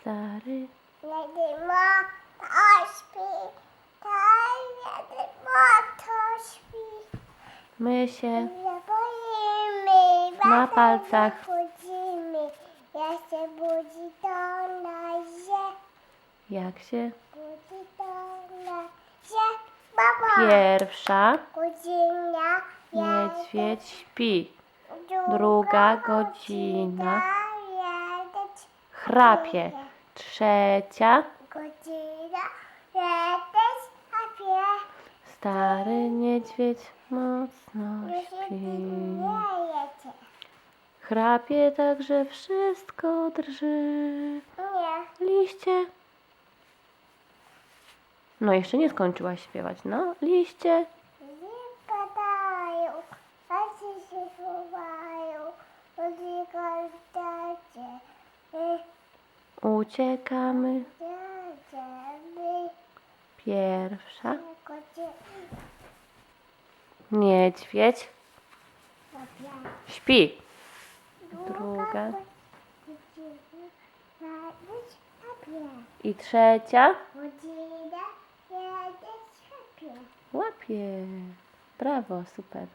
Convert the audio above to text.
Stary. Kiedy ma to śpi, tak kiedy ma to śpi. My się boimy, Na palcach. Budzimy, ja się budzi to na zie, jak się budzi to na zie. Baba, pierwsza godzina, niedźwiedź śpi. druga, godzina, Chrapie. Trzecia godzina, jeden, chrapie. stary niedźwiedź mocno śpi. Chrapie tak, że wszystko drży. Nie. Liście. No jeszcze nie skończyłaś śpiewać. No, liście. Uciekamy. Pierwsza niedźwiedź śpi. Druga. I trzecia łapie. Brawo, super.